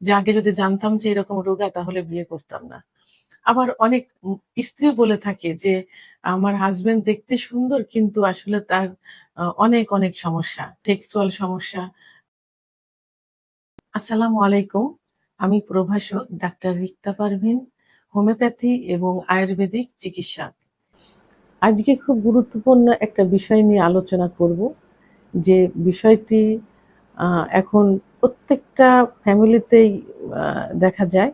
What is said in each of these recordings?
যে আগে যদি জানতাম যে এরকম রোগা, তাহলে বিয়ে করতাম না। আবার অনেক স্ত্রী বলে থাকে যে, আমার হাজবেন্ড দেখতে সুন্দর, কিন্তু আসলে তার অনেক অনেক সমস্যা টেক্সচুয়াল সমস্যা। আসসালামু আলাইকুম। আমি প্রভাষক ডাক্তার রিক্তা পারভিন, হোমিওপ্যাথি এবং আয়ুর্বেদিক চিকিৎসক। আজকে খুব গুরুত্বপূর্ণ একটা বিষয় নিয়ে আলোচনা করব, যে বিষয়টি এখন প্রত্যেকটা ফ্যামিলিতেই দেখা যায়।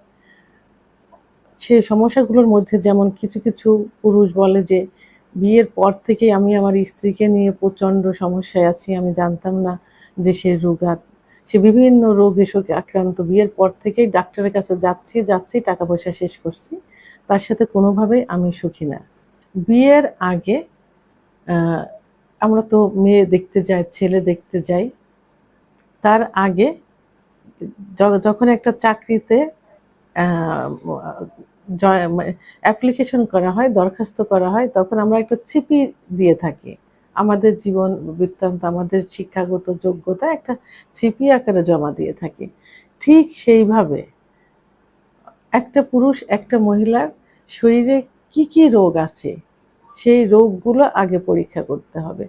সে সমস্যাগুলোর মধ্যে যেমন কিছু কিছু পুরুষ বলে যে, বিয়ের পর থেকেই আমি আমার স্ত্রীকে নিয়ে প্রচণ্ড সমস্যায় আছি, আমি জানতাম না যে সে রোগাত। সে বিভিন্ন রোগে শোকে আক্রান্ত। বিয়ের পর থেকেই ডাক্তারের কাছে যাচ্ছি যাচ্ছি টাকা পয়সা শেষ করছি। তার সাথে কোনোভাবেই আমি সুখী না। বিয়ের আগে আমরা তো মেয়ে দেখতে যাই, ছেলে দেখতে যাই। তার আগে যখন একটা চাকরিতে অ্যাপ্লিকেশন করা হয়, দরখাস্ত করা হয়, তখন আমরা একটা ছিপি দিয়ে থাকি। আমাদের জীবন বৃত্তান্ত, আমাদের শিক্ষাগত যোগ্যতা একটা ছিপি আকারে জমা দিয়ে থাকি। ঠিক সেইভাবে একটা পুরুষ, একটা মহিলার শরীরে কি কি রোগ আছে, সেই রোগগুলো আগে পরীক্ষা করতে হবে।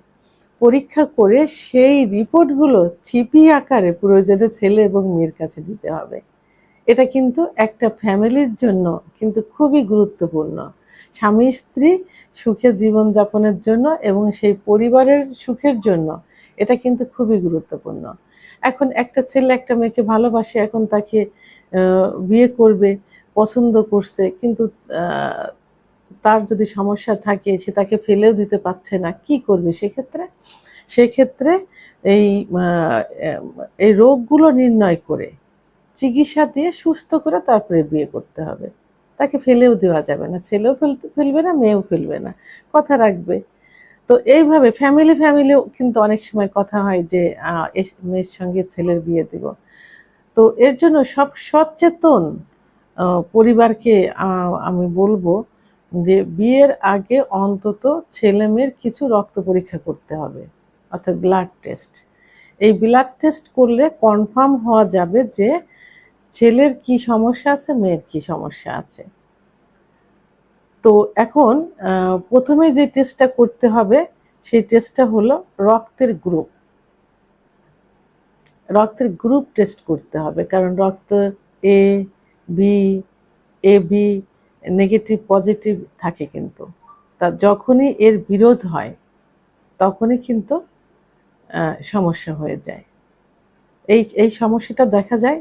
পরীক্ষা করে সেই রিপোর্টগুলো ছিপি আকারে প্রয়োজনে ছেলে এবং মেয়ের কাছে দিতে হবে। এটা কিন্তু একটা ফ্যামিলির জন্য কিন্তু খুবই গুরুত্বপূর্ণ। স্বামী, স্ত্রী সুখে জীবনযাপনের জন্য এবং সেই পরিবারের সুখের জন্য এটা কিন্তু খুবই গুরুত্বপূর্ণ। এখন একটা ছেলে একটা মেয়েকে ভালোবাসে, এখন তাকে বিয়ে করবে, পছন্দ করছে, কিন্তু তার যদি সমস্যা থাকে, সে তাকে ফেলেও দিতে পারছে না, কি করবে সেক্ষেত্রে? সেক্ষেত্রে এই এই রোগগুলো নির্ণয় করে, চিকিৎসা দিয়ে সুস্থ করে তারপরে বিয়ে করতে হবে। তাকে ফেলেও দেওয়া যাবে না, ছেলেও ফেলতে, ফেলবে না, মেয়েও ফেলবে না, কথা রাখবে। তো এইভাবে ফ্যামিলি ফ্যামিলিও কিন্তু অনেক সময় কথা হয় যে মেয়ের সঙ্গে ছেলের বিয়ে দিব। তো এর জন্য সব সচেতন পরিবারকে আমি বলব যে বিয়ের আগে অন্তত ছেলে মেয়ের কিছু রক্ত পরীক্ষা করতে হবে, অর্থাৎ ব্লাড টেস্ট এই ব্লাড টেস্ট করলে কনফার্ম হওয়া যাবে যে ছেলের কি সমস্যা আছে, মেয়ের কি সমস্যা আছে। তো এখন প্রথমে যে টেস্টটা করতে হবে, সেই টেস্টটা হলো রক্তের গ্রুপ রক্তের গ্রুপ টেস্ট করতে হবে, কারণ রক্ত A B A B negative positive থাকে কিন্তু। তা যখনই এর বিরোধ হয়, তখনই কিন্তু সমস্যা হয়ে যায়। এই এই সমস্যাটা দেখা যায়,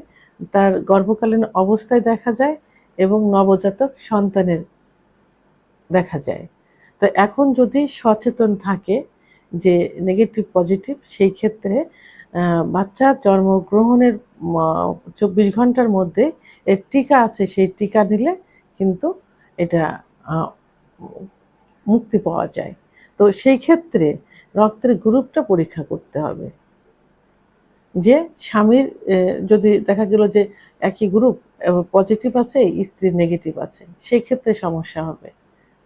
তার গর্ভকালীন অবস্থায় দেখা যায় এবং নবজাতক সন্তানের দেখা যায়। তো এখন যদি সচেতন থাকে যে নেগেটিভ পজিটিভ সেই ক্ষেত্রে বাচ্চা জন্মগ্রহণের চব্বিশ ঘণ্টার মধ্যে এর টিকা আছে, সেই টিকা নিলে কিন্তু এটা মুক্তি পাওয়া যায়। তো সেই ক্ষেত্রে রক্তের গ্রুপটা পরীক্ষা করতে হবে। যে স্বামীর যদি দেখা গেল যে একই গ্রুপ পজিটিভ আছে, স্ত্রীর নেগেটিভ আছে, সেই ক্ষেত্রে সমস্যা হবে।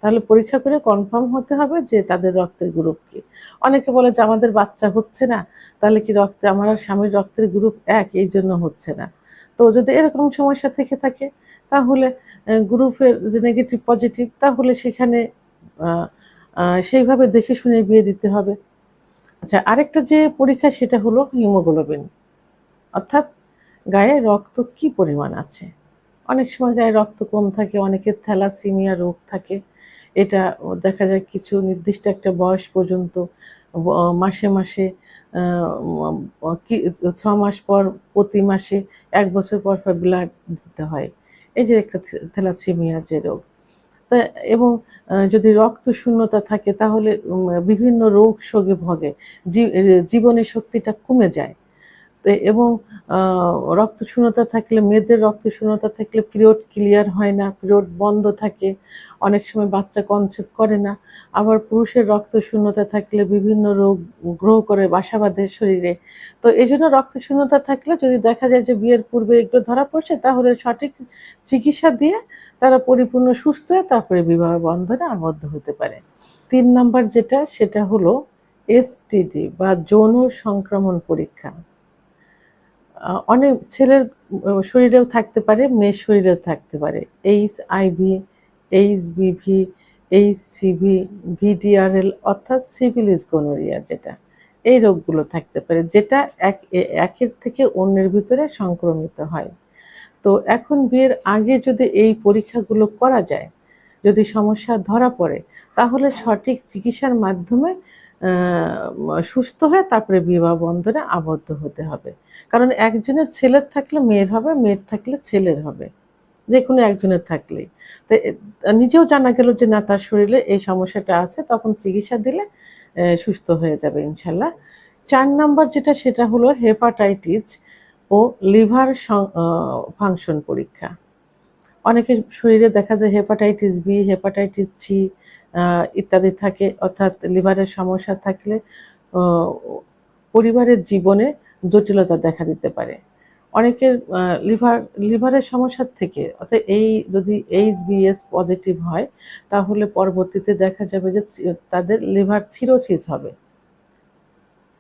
তাহলে পরীক্ষা করে কনফার্ম হতে হবে যে তাদের রক্তের গ্রুপ কি। অনেকে বলে যে আমাদের বাচ্চা হচ্ছে না, তাহলে কি রক্তে, আমার স্বামীর রক্তের গ্রুপ এক? এই জন্য হচ্ছে না। তো যদি এরকম সমস্যা থেকে থাকে, তাহলে গ্রুপের যে নেগেটিভ পজিটিভ তাহলে সেখানে সেইভাবে দেখে শুনে বিয়ে দিতে হবে। আচ্ছা আরেকটা যে পরীক্ষা সেটা হলো হিমোগ্লোবিন অর্থাৎ গায়ে রক্ত কি পরিমাণ আছে? অনেক সময় গায়ে রক্ত কম থাকে, অনেকের থ্যালাসিমিয়া রোগ থাকে। এটা দেখা যায় কিছু নির্দিষ্ট একটা বয়স পর্যন্ত মাসে মাসে ছ মাস পর, প্রতি মাসে এক বছর পর পর ব্লাড দিতে হয়। এই যে একটা থ্যালাসিমিয়া যে রোগ। তা এবং যদি রক্ত শূন্যতা থাকে তাহলে বিভিন্ন রোগ সোগে ভগে। জীবনের শক্তিটা কমে যায়। এবং আহ, রক্ত শূন্যতা থাকলে মেয়েদের রক্ত শূন্যতা থাকলে পিরিয়ড ক্লিয়ার হয় না পিরিয়ড বন্ধ থাকে অনেক সময় বাচ্চা কনসেপ্ট করে না। আবার পুরুষের রক্ত শূন্যতা থাকলে বিভিন্ন রোগ গ্রহ করে বাসা বাঁধে শরীরে। তো এই জন্য রক্ত শূন্যতা থাকলে যদি দেখা যায় যে বিয়ের পূর্বে এগুলো ধরা পড়ছে তাহলে সঠিক চিকিৎসা দিয়ে তারা পরিপূর্ণ সুস্থ হয়ে তারপরে বিবাহ বন্ধনে আবদ্ধ হতে পারে। তিন নাম্বার যেটা সেটা হলো এসটিডি বা যৌন সংক্রমণ পরীক্ষা। অনেক ছেলের শরীরেও থাকতে পারে, মেয়ের শরীরেও থাকতে পারে। H IV H BV H CV VDRL অর্থাৎ সিভিলিস গোনোরিয়া যেটা, এই রোগগুলো থাকতে পারে, যেটা এক একের থেকে অন্যের ভিতরে সংক্রমিত হয়। তো এখন বিয়ের আগে যদি এই পরীক্ষাগুলো করা যায়, যদি সমস্যা ধরা পড়ে, তাহলে সঠিক চিকিৎসার মাধ্যমে সুস্থ হয়ে তারপরে বিবাহ বন্ধনে আবদ্ধ হতে হবে। কারণ একজনের ছেলের থাকলে মেয়ের হবে, মেয়ের থাকলে ছেলের হবে। যে কোনো একজনের থাকলেই। তো নিজেও জানা গেল যে না, তার শরীরে এই সমস্যাটা আছে, তখন চিকিৎসা দিলে সুস্থ হয়ে যাবে ইনশাল্লাহ। চার নাম্বার যেটা, সেটা হলো হেপাটাইটিস ও লিভার ফাংশন পরীক্ষা। অনেকের শরীরে দেখা যায় হেপাটাইটিস বি, হেপাটাইটিস সি ইত্যাদি থাকে, অর্থাৎ লিভারের সমস্যা থাকলে পরিবারের জীবনে জটিলতা দেখা দিতে পারে। অনেকের লিভার, লিভারের সমস্যার থেকে, অর্থাৎ এই যদি এইচ বিএস পজিটিভ হয়, তাহলে পরবর্তীতে দেখা যাবে যে তাদের লিভার সিরোসিস হবে।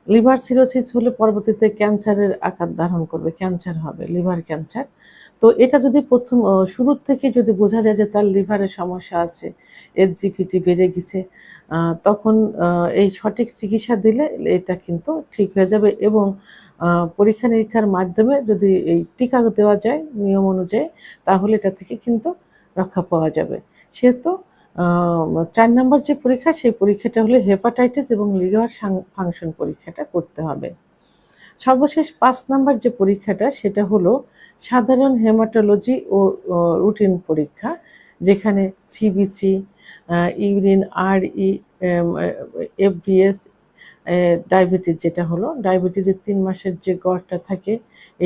লিভার সিরোসিস হলে পরবর্তীতে ক্যান্সারের আকার ধারণ করবে, ক্যান্সার হবে, লিভার ক্যান্সার। তো এটা যদি প্রথম শুরুর থেকে যদি বোঝা যায় যে তার লিভারের সমস্যা আছে এর জিপিটি বেড়ে গেছে তখন এই সঠিক চিকিৎসা দিলে এটা কিন্তু ঠিক হয়ে যাবে এবং পরীক্ষা নিরীক্ষার মাধ্যমে যদি এই টিকা দেওয়া যায় নিয়ম অনুযায়ী, তাহলে এটা থেকে কিন্তু রক্ষা পাওয়া যাবে। সেহেতু চার নম্বর যে পরীক্ষা, সেই পরীক্ষাটা হলো হেপাটাইটিস এবং লিভার ফাংশন পরীক্ষাটা করতে হবে। সর্বশেষ পাঁচ নাম্বার যে পরীক্ষাটা, সেটা হলো সাধারণ হেমাটোলজি ও রুটিন পরীক্ষা, যেখানে সিবিসি ইউরিন আর ই এফবিএস ডায়াবেটিস যেটা হলো, ডায়াবেটিসের তিন মাসের যে গড়টা থাকে,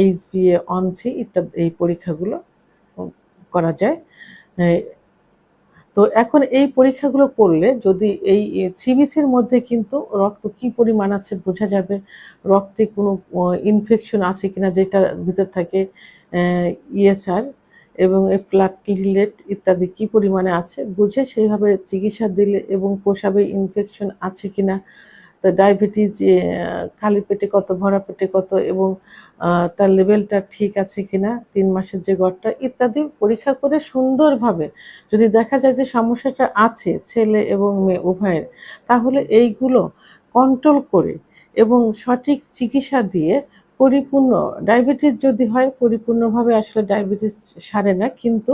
এইচ বিএ অনসি ইত্যাদি, এই পরীক্ষাগুলো করা যায়। তো এখন এই পরীক্ষাগুলো করলে যদি এই সিবিসির মধ্যে কিন্তু রক্ত কি পরিমাণ আছে বোঝা যাবে? রক্তে কোনো ইনফেকশন আছে কিনা যেটা ভিতর থাকে ইএসআর এবং ফ্ল্যাটলিলেট ইত্যাদি কি পরিমাণে আছে? বুঝে সেইভাবে চিকিৎসা দিলে এবং পোষাবে ইনফেকশন আছে কিনা তো ডায়াবেটিস খালি পেটে কত, ভরা পেটে কত এবং তার লেভেলটা ঠিক আছে কিনা, তিন মাসের যে গড়টা ইত্যাদি পরীক্ষা করে সুন্দরভাবে যদি দেখা যায় যে সমস্যাটা আছে ছেলে এবং মেয়ে উভয়ের, তাহলে এইগুলো কন্ট্রোল করে এবং সঠিক চিকিৎসা দিয়ে পরিপূর্ণ ডায়াবেটিস যদি হয় পরিপূর্ণভাবে আসলে ডায়াবেটিস সারে না, কিন্তু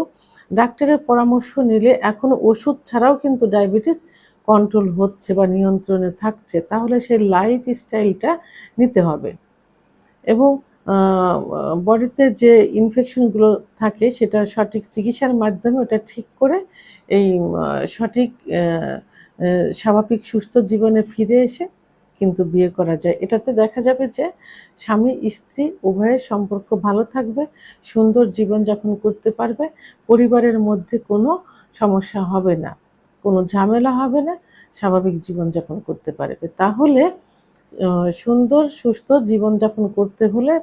ডাক্তারের পরামর্শ নিলে এখনও ওষুধ ছাড়াও কিন্তু ডায়াবেটিস কন্ট্রোল হচ্ছে বা নিয়ন্ত্রণে থাকছে, তাহলে সেই লাইফ স্টাইলটা নিতে হবে। এবং বডিতে যে ইনফেকশনগুলো থাকে, সেটা সঠিক চিকিৎসার মাধ্যমে ওটা ঠিক করে এই সঠিক স্বাভাবিক সুস্থ জীবনে ফিরে এসে কিন্তু বিয়ে করা যায়। এটাতে দেখা যাবে যে স্বামী, স্ত্রী উভয়ের সম্পর্ক ভালো থাকবে, সুন্দর জীবনযাপন করতে পারবে, পরিবারের মধ্যে কোনো সমস্যা হবে না। কোনো ঝামেলা হবে না, স্বাভাবিক জীবনযাপন করতে পারবে। তাহলে সুন্দর, সুস্থ জীবনযাপন করতে হলে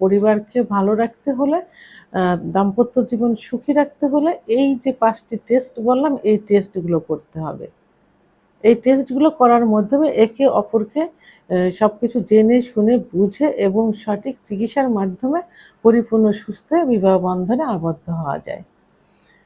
পরিবারকে ভালো রাখতে হলে দাম্পত্য জীবন সুখী রাখতে হলে এই যে পাঁচটি টেস্ট বললাম, এই টেস্টগুলো করতে হবে। এই টেস্টগুলো করার মাধ্যমে একে অপরকে সব কিছু জেনে, শুনে, বুঝে এবং সঠিক চিকিৎসার মাধ্যমে পরিপূর্ণ সুস্থ বিবাহ বন্ধনে আবদ্ধ হওয়া যায়।